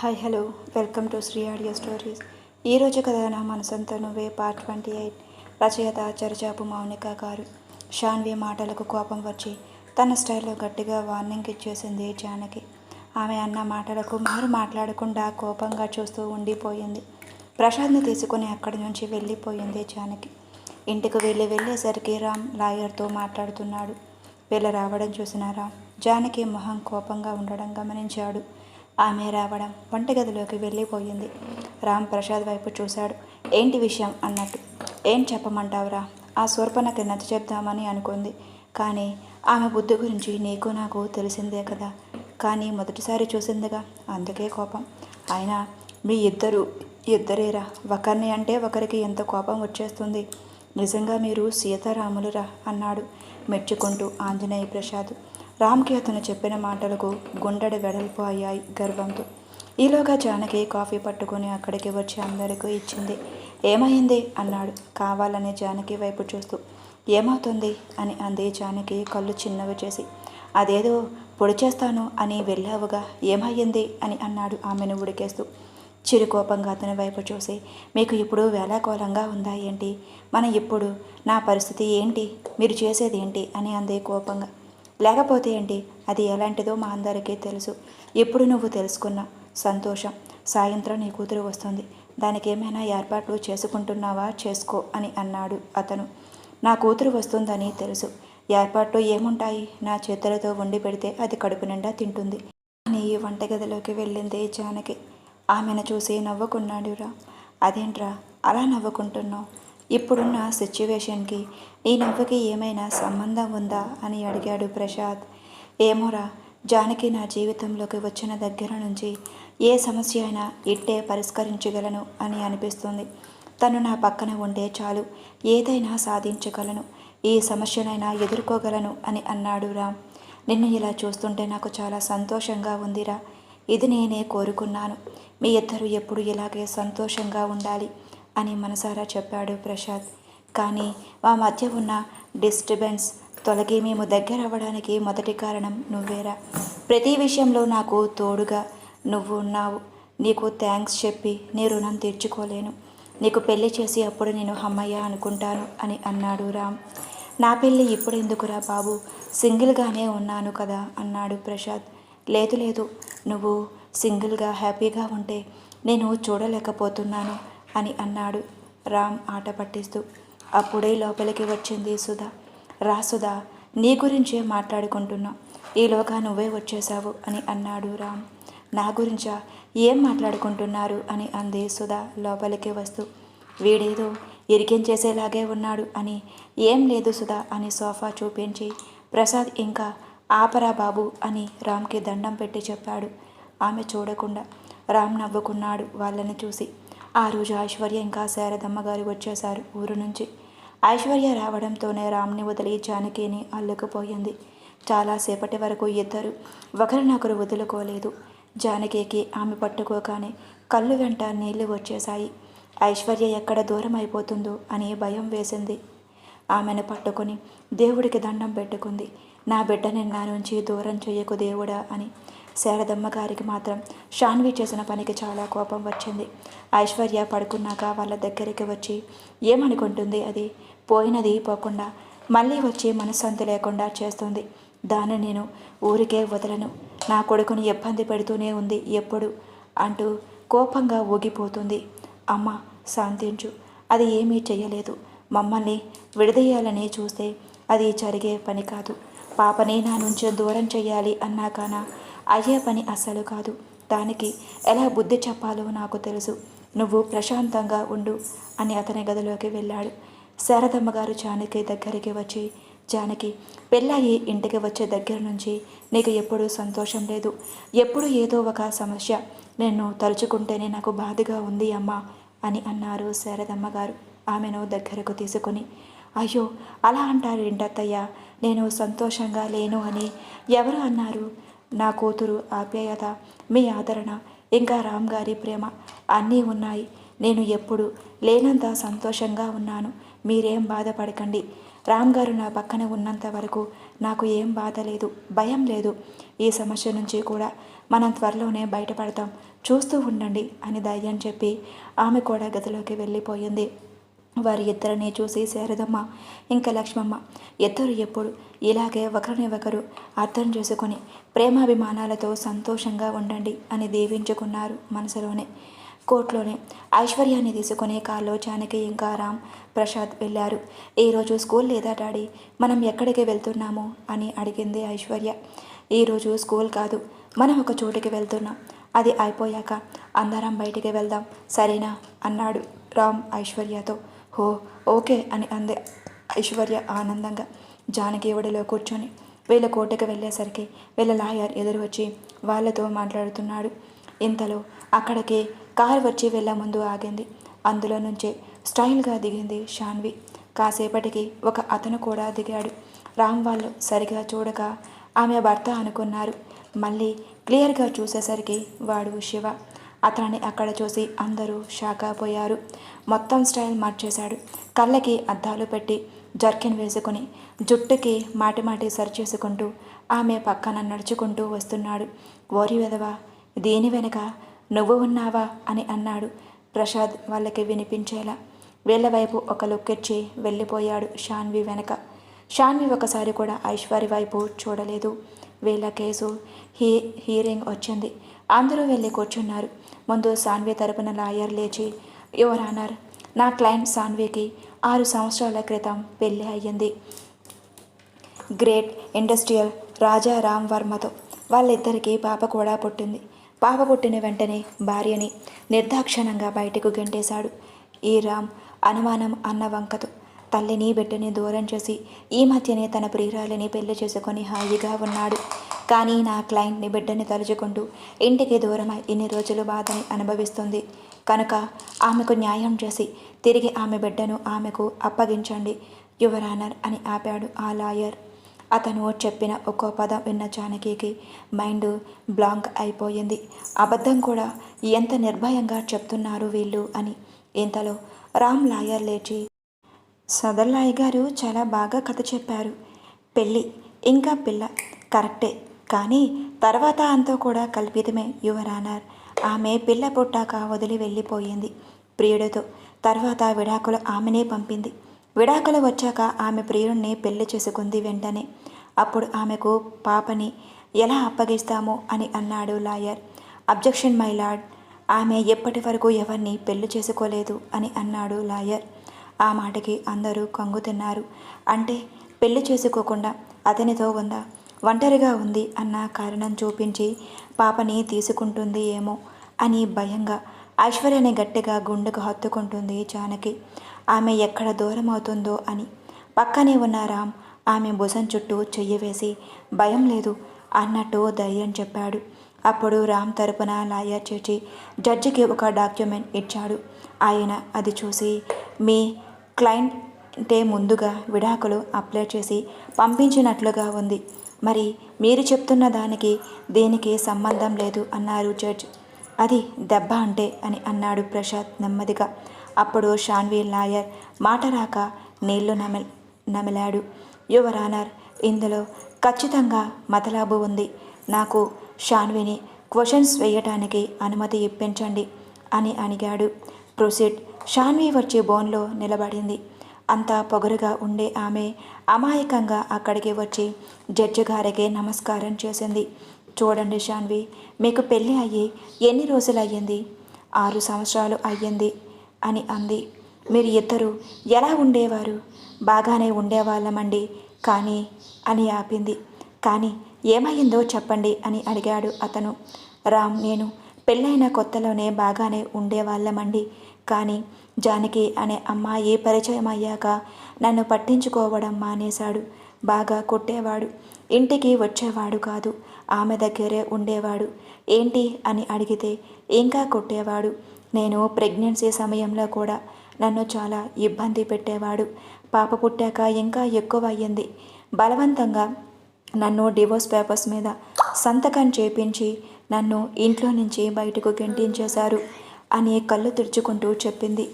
Hi hello welcome to Shri audio stories ఈరోజు కథ నా మనసంతా నువ్వే పార్ట్ ట్వంటీ ఎయిట్ రచయిత చరిచాపు మౌనిక గారు షాన్వి మాటలకు కోపం వచ్చి తన స్టైల్లో గట్టిగా వార్నింగ్ ఇచ్చేసింది జానకి. ఆమె అన్న మాటలకు మారు మాట్లాడకుండా కోపంగా చూస్తూ ఉండిపోయింది. ప్రసాద్ని తీసుకుని అక్కడి నుంచి వెళ్ళిపోయింది జానకి. ఇంటికి వెళ్ళి వెళ్ళేసరికి రామ్ లాయర్తో మాట్లాడుతున్నాడు. వీళ్ళ రావడం చూసిన రామ్ జానకి మొహం కోపంగా ఉండడం గమనించాడు. ఆమె రావడం వంటగదిలోకి వెళ్ళిపోయింది. రామ్ ప్రసాద్ వైపు చూశాడు. ఏంటి విషయం అన్నట్టు. ఏం చెప్పమంటావురా? ఆ శూర్పణకి నచ్చ చెప్దామని అనుకుంది. కానీ ఆమె బుద్ధి గురించి నీకు నాకు తెలిసిందే కదా. కానీ మొదటిసారి చూసిందిగా. అందుకే కోపం. అయినా మీ ఇద్దరు ఇద్దరేరా? ఒకరిని అంటే ఒకరికి ఎంత కోపం వచ్చేస్తుంది? నిజంగా మీరు సీతారాములురా? అన్నాడు మెచ్చుకుంటూ ఆంజనేయ ప్రసాద్. రామ్కి అతను చెప్పిన మాటలకు గుండెడు వెడల్పు అయ్యాయి గర్వంతో. ఈలోగా జానకి కాఫీ పట్టుకొని అక్కడికి వచ్చి అందరికీ ఇచ్చింది. ఏమైంది? అన్నాడు. కావాలనే జానకి వైపు చూస్తూ. ఏమవుతుంది? అని అంది జానకి కళ్ళు చిన్నవి చేసి. అదేదో పొడి చేస్తాను అని వెళ్ళావుగా. ఏమయ్యింది? అని అన్నాడు ఆమెను ఉడికేస్తూ. చిరుకోపంగా అతని వైపు చూసి. మీకు ఇప్పుడు వేలాకోలంగా ఉందా ఏంటి? మన ఇప్పుడు నా పరిస్థితి ఏంటి? మీరు చేసేది ఏంటి? అని అంది కోపంగా. లేకపోతే ఏంటి? అది ఎలాంటిదో మా అందరికీ తెలుసు. ఇప్పుడు నువ్వు తెలుసుకున్నా? సంతోషం. సాయంత్రం నీ కూతురు వస్తుంది. దానికి ఏమైనా ఏర్పాట్లు చేసుకుంటున్నావా? చేసుకో అని అన్నాడు అతను. నా కూతురు వస్తుందని తెలుసు. ఏర్పాట్లు ఏముంటాయి? నా చేతులతో వండి పెడితే అది కడుపు నిండా తింటుంది. అని వంటగదిలోకి వెళ్ళింది జానకి. ఆమెను చూసి నవ్వుకున్నాడురా. అదేంట్రా? అలా నవ్వుకుంటున్నావు? ఇప్పుడున్న సిచ్యువేషన్కి నీ నవ్వుకి ఏమైనా సంబంధం ఉందా? అని అడిగాడు ప్రసాద్ ఏమోరా జానకి నా జీవితంలోకి వచ్చిన దగ్గర నుంచి ఏ సమస్య అయినా ఇట్టే పరిష్కరించగలను అని అనిపిస్తుంది. తను నా పక్కన ఉంటే చాలు ఏదైనా సాధించగలను ఈ సమస్యనైనా ఎదుర్కోగలను అని అన్నాడు రామ్. నిన్ను ఇలా చూస్తుంటే నాకు చాలా సంతోషంగా ఉందిరా. ఇది నేనే కోరుకున్నాను. మీ ఇద్దరు ఎప్పుడు ఇలాగే సంతోషంగా ఉండాలి. అని మనసారా చెప్పాడు ప్రసాద్. కానీ మా మధ్య ఉన్న డిస్టర్బెన్స్ తొలగి మేము దగ్గర అవ్వడానికి మొదటి కారణం నువ్వేరా. ప్రతి విషయంలో నాకు తోడుగా నువ్వు ఉన్నావు. నీకు థ్యాంక్స్ చెప్పి నీ రుణం తీర్చుకోలేను. నీకు పెళ్ళి చేసి అప్పుడు నేను హమ్మయ్య అనుకుంటాను అని అన్నాడు రామ్. నా పెళ్ళి ఇప్పుడు ఎందుకురా బాబు? సింగిల్గానే ఉన్నాను కదా అన్నాడు ప్రసాద్. లేదు లేదు. నువ్వు సింగిల్గా హ్యాపీగా ఉంటే నేను చూడలేకపోతున్నాను. అని అన్నాడు. రామ్ ఆట పట్టిస్తూ. అప్పుడే లోపలికి వచ్చింది సుధా. రా సుధా నీ గురించే మాట్లాడుకుంటున్నాం. ఈలోగా నువ్వే వచ్చేసావు అని అన్నాడు రామ్. నా గురించా? ఏం మాట్లాడుకుంటున్నారు? అని అంది సుధా లోపలికి వస్తూ. వీడేదో ఇరికించేసేలాగే ఉన్నాడు అని. ఏం లేదు సుధా అని సోఫా చూపించి. ప్రసాద్ ఇంకా ఆపరా బాబు అని రామ్కి దండం పెట్టి చెప్పాడు. ఆమె చూడకుండా. రామ్ నవ్వుకున్నాడు వాళ్ళని చూసి. ఆ రోజు ఐశ్వర్య ఇంకా శారదమ్మ గారు వచ్చేశారు ఊరు నుంచి. ఐశ్వర్య రావడంతోనే రామ్ని వదిలి జానకిని అల్లుకుపోయింది. చాలాసేపటి వరకు ఇద్దరు ఒకరినొకరు వదులుకోలేదు. జానకికి ఆమె పట్టుకోగానే కళ్ళు వెంట నీళ్ళు వచ్చేశాయి. ఐశ్వర్య ఎక్కడ దూరం అయిపోతుందో అని భయం వేసింది. ఆమెను పట్టుకొని దేవుడికి దండం పెట్టుకుంది. నా బిడ్డని నా నుంచి దూరం చేయకు దేవుడా అని శారదమ్మ గారికి మాత్రం షాన్వి చేసిన పనికి చాలా కోపం వచ్చింది. ఐశ్వర్య పడుకున్నాక వాళ్ళ దగ్గరికి వచ్చి ఏమనుకుంటుంది అది? పోయినది పోకుండా మళ్ళీ వచ్చి మనశ్శాంతి లేకుండా చేస్తుంది. దాన్ని నేను ఊరికే వదలను. నా కొడుకుని ఇబ్బంది పెడుతూనే ఉంది ఎప్పుడు? అంటూ కోపంగా ఊగిపోతుంది. అమ్మ శాంతించు. అది ఏమీ చేయలేదు మమ్మల్ని విడదీయాలని చూస్తే అది జరిగే పని కాదు. పాపని నా నుంచి దూరం చేయాలి అన్నాకనా అయ్యే పని అస్సలు కాదు. దానికి ఎలా బుద్ధి చెప్పాలో నాకు తెలుసు. నువ్వు ప్రశాంతంగా ఉండు అని అతని గదిలోకి వెళ్ళాడు. శారదమ్మ గారు జానకి దగ్గరికి వచ్చి జానకి పెళ్ళయి ఇంటికి వచ్చే దగ్గర నుంచి నీకు ఎప్పుడూ సంతోషం లేదు. ఎప్పుడు ఏదో ఒక సమస్య. నేను తలుచుకుంటేనే నాకు బాధగా ఉంది అమ్మా అని అన్నారు శారదమ్మ గారు ఆమెను దగ్గరకు తీసుకొని. అయ్యో అలా అంటారు ఏంటత్తయ్య? నేను సంతోషంగా లేను అని ఎవరు అన్నారు? నా కూతురు ఆప్యాయత మీ ఆదరణ ఇంకా రామ్ గారి ప్రేమ అన్నీ ఉన్నాయి. నేను ఎప్పుడు లేనంత సంతోషంగా ఉన్నాను. మీరేం బాధపడకండి. రామ్ గారు నా పక్కన ఉన్నంత వరకు నాకు ఏం బాధ లేదు భయం లేదు. ఈ సమస్య నుంచి కూడా మనం త్వరలోనే బయటపడతాం. చూస్తూ ఉండండి అని ధైర్యం చెప్పి ఆమె కూడా గదిలోకి వెళ్ళిపోయింది. వారి ఇద్దరిని చూసి శారదమ్మ ఇంకా లక్ష్మమ్మ ఇద్దరు ఎప్పుడు ఇలాగే ఒకరిని ఒకరు అర్థం చేసుకొని ప్రేమాభిమానాలతో సంతోషంగా ఉండండి అని దీవించుకున్నారు మనసులోనే కోర్టులోనే ఐశ్వర్యాన్ని తీసుకునే కాల్లో జానకి ఇంకా రామ్ ప్రసాద్ వెళ్ళారు. ఈరోజు స్కూల్ లేదా డాడీ? మనం ఎక్కడికి వెళ్తున్నాము? అని అడిగింది ఐశ్వర్య. ఈరోజు స్కూల్ కాదు మనం ఒక చోటుకి వెళ్తున్నాం. అది అయిపోయాక అందరం బయటికి వెళ్దాం సరేనా? అన్నాడు రామ్ ఐశ్వర్యతో. హో ఓకే అని అంది ఐశ్వర్య ఆనందంగా. జానకి ఒడిలో కూర్చొని వీళ్ళ కోటకు వెళ్ళేసరికి వీళ్ళ లాయర్ ఎదురు వచ్చి వాళ్ళతో మాట్లాడుతున్నాడు. ఇంతలో అక్కడికి కారు వచ్చి వెళ్ళ ముందు ఆగింది. అందులో నుంచే స్టైల్గా దిగింది షాన్వి. కాసేపటికి ఒక అతను కూడా దిగాడు. రామ్ వాళ్ళు సరిగా చూడక ఆమె భర్త అనుకున్నారు. మళ్ళీ క్లియర్గా చూసేసరికి వాడు శివ. అతనిని అక్కడ చూసి అందరూ షాక్ అయిపోయారు. మొత్తం స్టైల్ మార్చేశాడు. కళ్ళకి అద్దాలు పెట్టి జర్కిన్ వేసుకుని జుట్టుకి మాటి మాటి సరి చేసుకుంటూ ఆమె పక్కన నడుచుకుంటూ వస్తున్నాడు. ఓరి వెదవా దీని వెనక నువ్వు ఉన్నావా? అని అన్నాడు ప్రసాద్ వాళ్ళకి వినిపించేలా. వీళ్ళ వైపు ఒక లుక్కెచ్చి వెళ్ళిపోయాడు షాన్వి వెనక. షాన్వి ఒకసారి కూడా ఐశ్వర్య వైపు చూడలేదు. వీళ్ళ కేసు హీ హీరింగ్ వచ్చింది. అందరూ వెళ్ళి కూర్చున్నారు. ముందు సాన్వి తరపున లాయర్ లేచి యువర్ ఆనర్ నా క్లయింట్ సాన్వికి ఆరు సంవత్సరాల క్రితం పెళ్ళి అయ్యింది. గ్రేట్ ఇండస్ట్రియల్ రాజా రామ్ వర్మతో వాళ్ళిద్దరికీ పాప కూడా పుట్టింది. పాప పుట్టిన వెంటనే భార్యని నిర్దాక్షణంగా బయటకు గెంటేశాడు. ఈ రామ్ అనుమానం అన్న వంకతో తల్లిని బిడ్డని దూరం చేసి ఈ మధ్యనే తన ప్రియురాలిని పెళ్ళి చేసుకొని హాయిగా ఉన్నాడు. కానీ నా క్లయింట్ని బిడ్డని తలుచుకుంటూ ఇంటికి దూరమై ఇన్ని రోజులు బాధని అనుభవిస్తుంది. కనుక ఆమెకు న్యాయం చేసి తిరిగి ఆమె బిడ్డను ఆమెకు అప్పగించండి. యువరానర్ అని ఆపాడు ఆ లాయర్. అతను చెప్పిన ఒక్కో పదం విన్న జానకికి మైండ్ బ్లాంక్ అయిపోయింది. అబద్ధం కూడా ఎంత నిర్భయంగా చెప్తున్నారు వీళ్ళు అని. ఇంతలో రామ్ లాయర్ లేచి సదర్లాయ్ గారు చాలా బాగా కథ చెప్పారు. పెళ్ళి ఇంకా పిల్ల కరెక్టే. కానీ తర్వాత అంతా కూడా కల్పితమే యువరానర్. ఆమె పిల్ల పుట్టాక వదిలి వెళ్ళిపోయింది ప్రియుడితో. తర్వాత విడాకులు ఆమెనే పంపింది. విడాకులు వచ్చాక ఆమె ప్రియుడిని పెళ్ళి చేసుకుంది వెంటనే. అప్పుడు ఆమెకు పాపని ఎలా అప్పగిస్తామో అని అన్నాడు లాయర్. Objection my lord. ఆమె ఎప్పటి వరకు ఎవరిని పెళ్ళి చేసుకోలేదు అని అన్నాడు లాయర్. ఆ మాటకి అందరూ కంగు తిన్నారు అంటే పెళ్ళి చేసుకోకుండా అతనితో ఉందా? ఒంటరిగా ఉంది అన్న కారణం చూపించి పాపని తీసుకుంటుంది ఏమో అని భయంగా ఐశ్వర్యని గట్టిగా గుండెకు హత్తుకుంటుంది జానకి. ఆమె ఎక్కడ దూరం అవుతుందో అని. పక్కనే ఉన్న రామ్ ఆమె భుజం చుట్టూ చెయ్యి వేసి భయం లేదు అన్నట్టు ధైర్యం చెప్పాడు. అప్పుడు రామ్ తరపున లాయర్ చేసి జడ్జికి ఒక డాక్యుమెంట్ ఇచ్చాడు. ఆయన అది చూసి మీ క్లయింట్ అంటే ముందుగా విడాకులు అప్లై చేసి పంపించినట్లుగా ఉంది. మరి మీరు చెప్తున్న దానికి దీనికి సంబంధం లేదు అన్నారు జడ్జ్. అది దెబ్బ అంటే అని అన్నాడు ప్రసాద్ నెమ్మదిగా. అప్పుడు షాన్వీ లాయర్ మాట రాక నీళ్ళు నమి నమిలాడు. యువర్ ఆనర్ ఇందులో ఖచ్చితంగా మతలాబు ఉంది. నాకు షాన్విని క్వశ్చన్స్ వేయటానికి అనుమతి ఇప్పించండి అని అడిగాడు ప్రొసీడ్. షాన్వి వచ్చి బోన్లో నిలబడింది. అంతా పొగరుగా ఉండే ఆమె అమాయకంగా అక్కడికి వచ్చి జడ్జి గారికి నమస్కారం చేసింది. చూడండి షాన్వి మీకు పెళ్ళి అయ్యి ఎన్ని రోజులు అయ్యింది ఆరు సంవత్సరాలు అయ్యింది అని అంది. మీరు ఇద్దరు ఎలా ఉండేవారు? బాగానే ఉండేవాళ్ళమండి కానీ అని ఆపింది. కానీ ఏమైందో చెప్పండి అని అడిగాడు అతను. రామ్ నేను పెళ్ళైన కొత్తలోనే బాగానే ఉండేవాళ్ళమండి కానీ జానకి అనే అమ్మాయి పరిచయం అయ్యాక నన్ను పట్టించుకోవడం మానేశాడు. బాగా కొట్టేవాడు. ఇంటికి వచ్చేవాడు కాదు. ఆమె దగ్గరే ఉండేవాడు. ఏంటి అని అడిగితే ఇంకా కొట్టేవాడు. నేను ప్రెగ్నెన్సీ సమయంలో కూడా నన్ను చాలా ఇబ్బంది పెట్టేవాడు. పాప పుట్టాక ఇంకా ఎక్కువ అయ్యింది. బలవంతంగా నన్ను డివోర్స్ పేపర్స్ మీద సంతకం చేపించి నన్ను ఇంట్లో నుంచి బయటకు గెంటించేశారు. అని కళ్ళు తుడుచుకుంటూ చెప్పింది.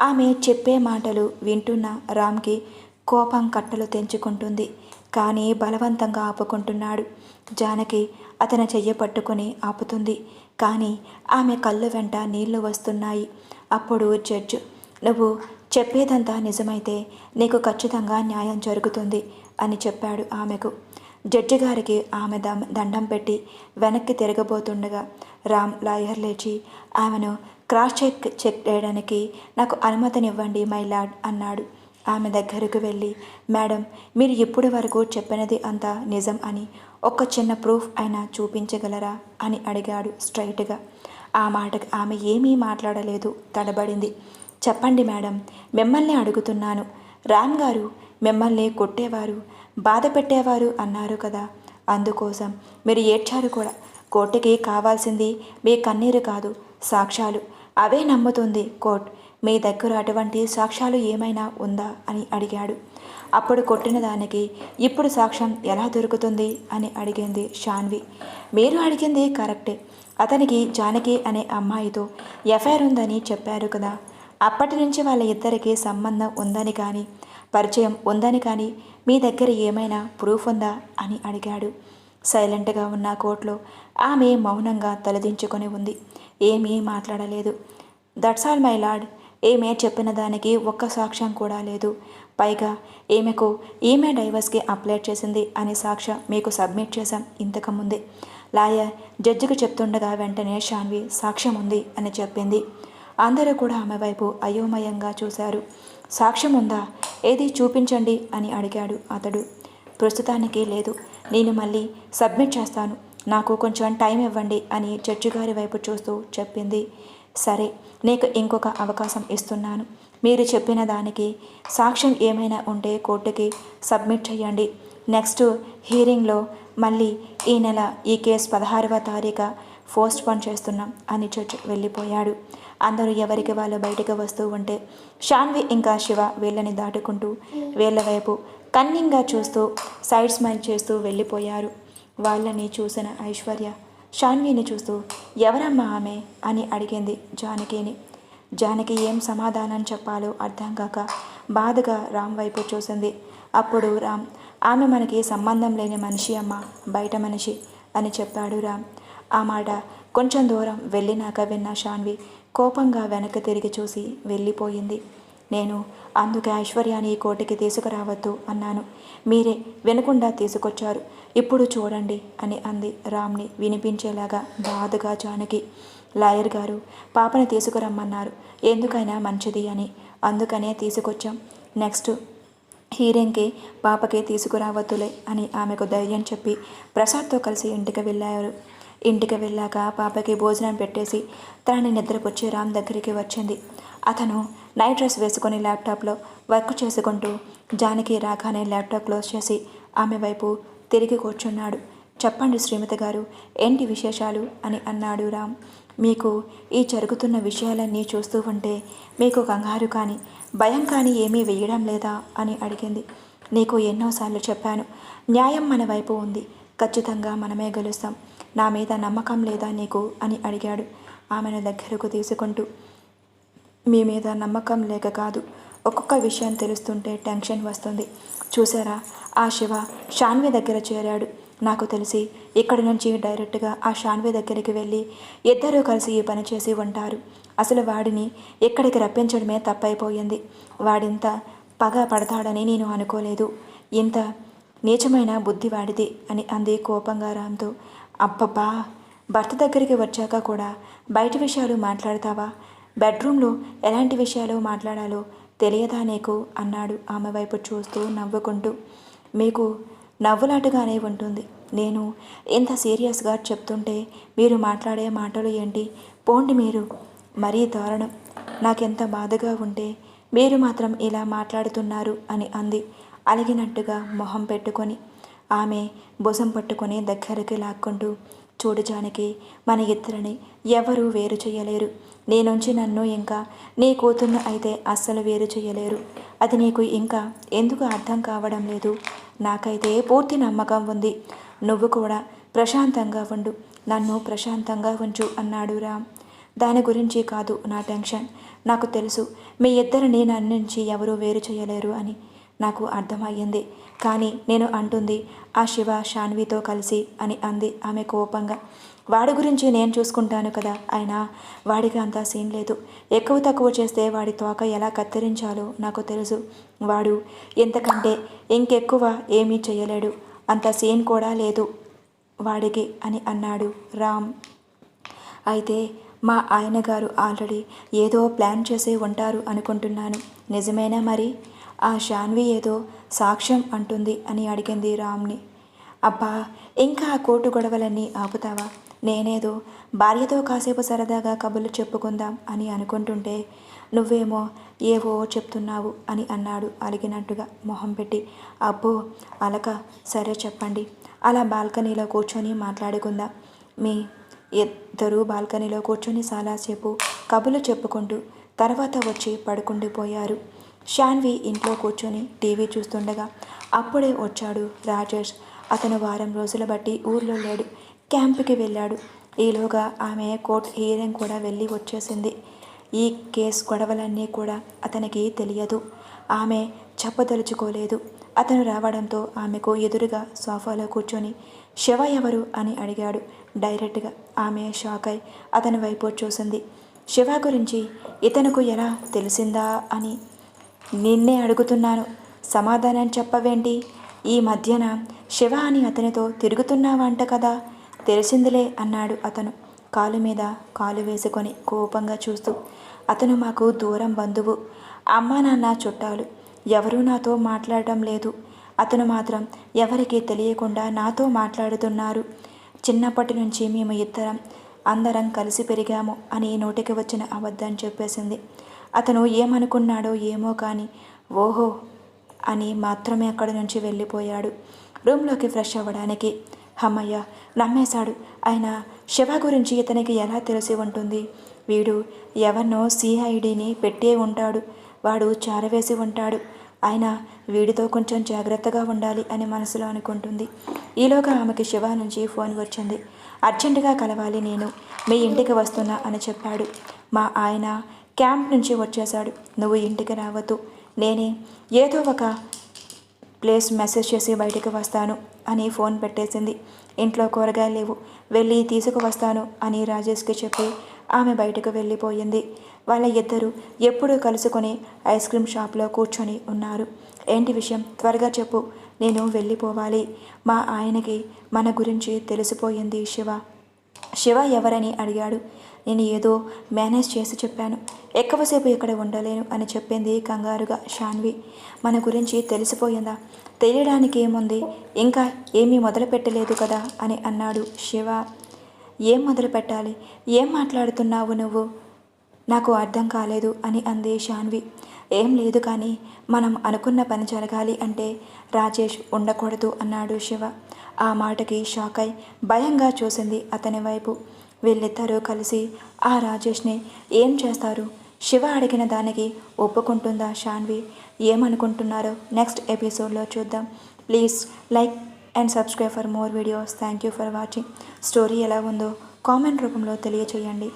ఆమె చెప్పే మాటలు వింటున్న రామ్కి కోపం కట్టలు తెంచుకుంటుంది. కానీ బలవంతంగా ఆపుకుంటున్నాడు. జానకి అతని చెయ్యి పట్టుకుని ఆపుతుంది. కానీ ఆమె కళ్ళు వెంట నీళ్ళు వస్తున్నాయి. అప్పుడు జడ్జ్ నువ్వు చెప్పేదంతా నిజమైతే నీకు ఖచ్చితంగా న్యాయం జరుగుతుంది అని చెప్పాడు ఆమెకు. జడ్జి గారికి ఆమె దం- దండం పెట్టి వెనక్కి తిరగబోతుండగా రామ్ లాయర్ లేచి ఆమెను క్రాస్ చెక్ చెక్ చేయడానికి నాకు అనుమతినివ్వండి మై లార్డ్ అన్నాడు. ఆమె దగ్గరకు వెళ్ళి మేడం మీరు ఇప్పటి వరకు చెప్పినది అంతా నిజం అని ఒక చిన్న ప్రూఫ్ అయినా చూపించగలరా? అని అడిగాడు స్ట్రైట్గా. ఆ మాటకు ఆమె ఏమీ మాట్లాడలేదు తడబడింది. చెప్పండి మేడం మిమ్మల్ని అడుగుతున్నాను. రామ్ గారు మిమ్మల్ని కొట్టేవారు బాధ పెట్టేవారు అన్నారు కదా. అందుకోసం మీరు ఏడ్చారు కూడా. కోర్టుకి కావాల్సింది మీ కన్నీరు కాదు సాక్ష్యాలు. అవే నమ్ముతుంది కోర్ట్ మీ దగ్గర అటువంటి సాక్ష్యాలు ఏమైనా ఉందా? అని అడిగాడు. అప్పుడు కొట్టిన దానికి ఇప్పుడు సాక్ష్యం ఎలా దొరుకుతుంది? అని అడిగింది షాన్వి. మీరు అడిగింది కరెక్టే. అతనికి జానకి అనే అమ్మాయితో ఎఫ్ఐఆర్ ఉందని చెప్పారు కదా. అప్పటి నుంచి వాళ్ళ ఇద్దరికి సంబంధం ఉందని కానీ పరిచయం ఉందని కానీ మీ దగ్గర ఏమైనా ప్రూఫ్ ఉందా? అని అడిగాడు. సైలెంట్గా ఉన్న కోర్టులో ఆమె మౌనంగా తలదించుకొని ఉంది. ఏమీ మాట్లాడలేదు. That's all my lord. ఈమె చెప్పిన దానికి ఒక్క సాక్ష్యం కూడా లేదు. పైగా ఈమెకు ఈమె డైవర్స్కి అప్లై చేసింది అనే సాక్ష్యం మీకు సబ్మిట్ చేశాం ఇంతకుముందే లాయర్ జడ్జికి చెప్తుండగా వెంటనే షాన్వి సాక్ష్యం ఉంది అని చెప్పింది. అందరూ కూడా ఆమె వైపు అయోమయంగా చూశారు. సాక్ష్యం ఉందా? ఏది చూపించండి అని అడిగాడు అతడు. ప్రస్తుతానికి లేదు. నేను మళ్ళీ సబ్మిట్ చేస్తాను. నాకు కొంచెం టైం ఇవ్వండి అని జడ్జి గారి వైపు చూస్తూ చెప్పింది. సరే నీకు ఇంకొక అవకాశం ఇస్తున్నాను. మీరు చెప్పిన దానికి సాక్ష్యం ఏమైనా ఉంటే కోర్టుకి సబ్మిట్ చేయండి. నెక్స్ట్ హీరింగ్లో మళ్ళీ ఈ నెల ఈ కేసు పదహారవ తారీఖు పోస్ట్ పోన్ చేస్తున్నాం అని చర్చ్ వెళ్ళిపోయాడు. అందరూ ఎవరికి వాళ్ళు బయటకు వస్తూ ఉంటే షాన్వి ఇంకా శివ వీళ్ళని దాటుకుంటూ వీళ్ళ వైపు కన్నింగ్గా చూస్తూ సైడ్ స్మైల్ చేస్తూ వెళ్ళిపోయారు. వాళ్ళని చూసిన ఐశ్వర్య షాన్వీని చూస్తూ ఎవరమ్మా ఆమె? అని అడిగింది జానకిని. జానకి ఏం సమాధానం చెప్పాలో అర్థం కాక బాధగా రామ్ వైపు చూసింది. అప్పుడు రామ్ ఆమె మనకి సంబంధం లేని మనిషి అమ్మ బయట మనిషి అని చెప్పాడు రామ్. ఆ మాట కొంచెం దూరం వెళ్ళినాక విన్న షాన్వి కోపంగా వెనక్కి తిరిగి చూసి వెళ్ళిపోయింది. నేను అందుకే ఐశ్వర్యాన్ని ఈ కోటికి తీసుకురావద్దు అన్నాను. మీరే వినకుండా తీసుకొచ్చారు. ఇప్పుడు చూడండి అని అంది రామ్ని వినిపించేలాగా బాధగా జానకి. లాయర్ గారు పాపని తీసుకురమ్మన్నారు. ఎందుకైనా మంచిది అని. అందుకనే తీసుకొచ్చాం. నెక్స్ట్ హీరింగ్కి పాపకి తీసుకురావద్దులే అని ఆమెకు ధైర్యం చెప్పి ప్రసాద్తో కలిసి ఇంటికి వెళ్ళారు. ఇంటికి వెళ్ళాక పాపకి భోజనం పెట్టేసి తనని నిద్రపొచ్చి రామ్ దగ్గరికి వచ్చింది. అతను నైట్ డ్రెస్ వేసుకొని ల్యాప్టాప్లో వర్క్ చేసుకుంటూ జానకి రాగానే ల్యాప్టాప్ క్లోజ్ చేసి ఆమె వైపు తిరిగి కూర్చున్నాడు. చెప్పండి శ్రీమతి గారు ఏంటి విశేషాలు? అని అన్నాడు రామ్. మీకు ఈ జరుగుతున్న విషయాలన్నీ చూస్తూ ఉంటే మీకు కంగారు కానీ భయం కానీ ఏమీ వేయడం లేదా? అని అడిగింది. నీకు ఎన్నోసార్లు చెప్పాను. న్యాయం మన వైపు ఉంది. ఖచ్చితంగా మనమే గెలుస్తాం. నా మీద నమ్మకం లేదా నీకు? అని అడిగాడు. ఆమెను దగ్గరకు తీసుకుంటూ మీ మీద నమ్మకం లేక కాదు. ఒక్కొక్క విషయం తెలుస్తుంటే టెన్షన్ వస్తుంది. చూసారా? ఆ శివ షాన్వి దగ్గర చేరాడు. నాకు తెలిసి ఇక్కడి నుంచి డైరెక్ట్గా ఆ షాన్వి దగ్గరికి వెళ్ళి ఇద్దరూ కలిసి ఈ పని చేసి ఉంటారు. అసలు వాడిని ఇక్కడికి రప్పించడమే తప్పైపోయింది. వాడింత పగ పడతాడని నేను అనుకోలేదు. ఇంత నీచమైన బుద్ధి వాడిది అని అంది కోపంగా రామ్తో. అబ్బబ్బా! భర్త దగ్గరికి వచ్చాక కూడా బయట విషయాలు మాట్లాడతావా? బెడ్రూమ్లో ఎలాంటి విషయాలు మాట్లాడాలో తెలియదా నీకు? అన్నాడు ఆమె వైపు చూస్తూ నవ్వుకుంటూ. మీకు నవ్వులాటగానే ఉంటుంది. నేను ఇంత సీరియస్గా చెప్తుంటే మీరు మాట్లాడే మాటలు ఏంటి? పోండి మీరు. మరీ దారుణం. నాకెంత బాధగా ఉంటే మీరు మాత్రం ఇలా మాట్లాడుతున్నారు అని అంది. అలిగినట్టుగా మొహం పెట్టుకొని ఆమె భుజం పట్టుకొని దగ్గరికి లాక్కుంటూ చూడు జానకి మన ఇద్దరిని ఎవరూ వేరు చేయలేరు. నీ నుంచి నన్ను ఇంకా నీ కూతుర్ను అయితే అస్సలు వేరు చేయలేరు. అది నీకు ఇంకా ఎందుకు అర్థం కావడం లేదు? నాకైతే పూర్తి నమ్మకం ఉంది. నువ్వు కూడా ప్రశాంతంగా ఉండు. నన్ను ప్రశాంతంగా ఉంచు అన్నాడు రామ్. దాని గురించి కాదు నా టెన్షన్. నాకు తెలుసు మీ ఇద్దరిని నన్ను నుంచి ఎవరూ వేరు చేయలేరు అని. నాకు అర్థమయ్యింది. కానీ నేను అంటుంది ఆ శివ శాన్వితో కలిసి అని అంది ఆమె కోపంగా. వాడి గురించి నేను చూసుకుంటాను కదా అయినా వాడికి అంత సీన్ లేదు. ఎక్కువ తక్కువ చేస్తే వాడి తోక ఎలా కత్తిరించాలో నాకు తెలుసు. వాడు ఎంతకంటే ఇంకెక్కువ ఏమీ చేయలేడు. అంత సీన్ కూడా లేదు వాడికి అని అన్నాడు రామ్. అయితే మా ఆయన గారు ఆల్రెడీ ఏదో ప్లాన్ చేసి ఉంటారు అనుకుంటున్నాను. నిజమేనా మరి? ఆ శాన్వి ఏదో సాక్ష్యం అంటుంది అని అడిగింది రామ్ని. అబ్బా ఇంకా ఆ కోర్టు గొడవలన్నీ ఆపుతావా? నేనేదో భార్యతో కాసేపు సరదాగా కబుర్లు చెప్పుకుందాం అని అనుకుంటుంటే నువ్వేమో ఏవో చెప్తున్నావు అని అన్నాడు అలిగినట్టుగా మొహం పెట్టి. అబ్బో అలక సరే చెప్పండి. అలా బాల్కనీలో కూర్చొని మాట్లాడుకుందాం. మీ ఇద్దరు బాల్కనీలో కూర్చొని చాలాసేపు కబులు చెప్పుకుంటూ తర్వాత వచ్చి పడుకుండిపోయారు. షాన్వి ఇంట్లో కూర్చొని టీవీ చూస్తుండగా అప్పుడే వచ్చాడు రాజేష్. అతను వారం రోజుల బట్టి ఊర్లో లేడు క్యాంపుకి వెళ్ళాడు. ఈలోగా ఆమె కోర్ట్ హీరింగ్ కూడా వెళ్ళి వచ్చేసింది. ఈ కేసు గొడవలన్నీ కూడా అతనికి తెలియదు. ఆమె చెప్పదలుచుకోలేదు. అతను రావడంతో ఆమెకు ఎదురుగా సోఫాలో కూర్చొని శివ ఎవరు అని అడిగాడు. డైరెక్ట్గా ఆమె షాక్ అయి అతని వైపు చూసింది. శివ గురించి ఇతనుకు ఎలా తెలిసిందా అని నిన్నే అడుగుతున్నాను. సమాధానం చెప్పవేంటి? ఈ మధ్యన శివ అని అతనితో తిరుగుతున్నావంట కదా? తెలిసిందిలే అన్నాడు అతను కాలు మీద కాలు వేసుకొని కోపంగా చూస్తూ. అతను మాకు దూరం బంధువు అమ్మా నాన్న చుట్టాలు. ఎవరూ నాతో మాట్లాడటం లేదు. అతను మాత్రం ఎవరికీ తెలియకుండా నాతో మాట్లాడుతున్నారు. చిన్నప్పటి నుంచి మేము ఇద్దరం అందరం కలిసి పెరిగాము అని నోటికి వచ్చిన అబద్ధం చెప్పేసింది. అతను ఏమనుకున్నాడో ఏమో కానీ ఓహో అని మాత్రమే అక్కడి నుంచి వెళ్ళిపోయాడు. రూమ్లోకి ఫ్రెష్ అవ్వడానికి. అమ్మయ్య నమ్మేశాడు. ఆయన శివ గురించి ఇతనికి ఎలా తెలిసి ఉంటుంది? వీడు ఎవరినో సిఐడిని పెట్టే ఉంటాడు. వాడు చారవేసి ఉంటాడు. ఆయన వీడితో కొంచెం జాగ్రత్తగా ఉండాలి అని మనసులో అనుకుంటుంది. ఈలోగా ఆమెకి శివ నుంచి ఫోన్ వచ్చింది. అర్జెంటుగా కలవాలి నేను. మీ ఇంటికి వస్తున్నా అని చెప్పాడు. మా ఆయన క్యాంప్ నుంచి వచ్చేశాడు. నువ్వు ఇంటికి రావద్దు. నేనే ఏదో ఒక ప్లేస్ మెసేజ్ చేసి బయటికి వస్తాను అని ఫోన్ పెట్టేసింది. ఇంట్లో కూరగాయలు లేవు. వెళ్ళి తీసుకువస్తాను అని రాజేష్కి చెప్పి ఆమె బయటకు వెళ్ళిపోయింది. వాళ్ళ ఇద్దరు ఎప్పుడూ కలుసుకొని ఐస్ క్రీమ్ షాప్లో కూర్చొని ఉన్నారు. ఏంటి విషయం? త్వరగా చెప్పు. నేను వెళ్ళిపోవాలి. మా ఆయనకి మన గురించి తెలిసిపోయింది శివ. శివ ఎవరని అడిగాడు. నేను ఏదో మేనేజ్ చేసి చెప్పాను. ఎక్కువసేపు ఇక్కడ ఉండలేను అని చెప్పింది కంగారుగా షాన్వి మన గురించి తెలిసిపోయిందా? తెలియడానికి ఏముంది ఇంకా ఏమీ మొదలు పెట్టలేదు కదా అని అన్నాడు శివ. ఏం మొదలు పెట్టాలి ఏం మాట్లాడుతున్నావు నువ్వు? నాకు అర్థం కాలేదు అని అంది శాన్వి. ఏం లేదు కానీ మనం అనుకున్న పని జరగాలి అంటే రాజేష్ ఉండకూడదు అన్నాడు శివ. ఆ మాటకి షాక్ అయి భయంగా చూసింది అతని వైపు. వీళ్ళిద్దరూ కలిసి ఆ రాజేష్ని ఏం చేస్తారు? శివ అడిగిన దానికి ఒప్పుకుంటుందా షాన్వి ఏమనుకుంటున్నారో నెక్స్ట్ ఎపిసోడ్లో చూద్దాం. Please like and subscribe for more videos. Thank you for watching. Story ఎలా ఉందో కామెంట్ రూపంలో తెలియచేయండి.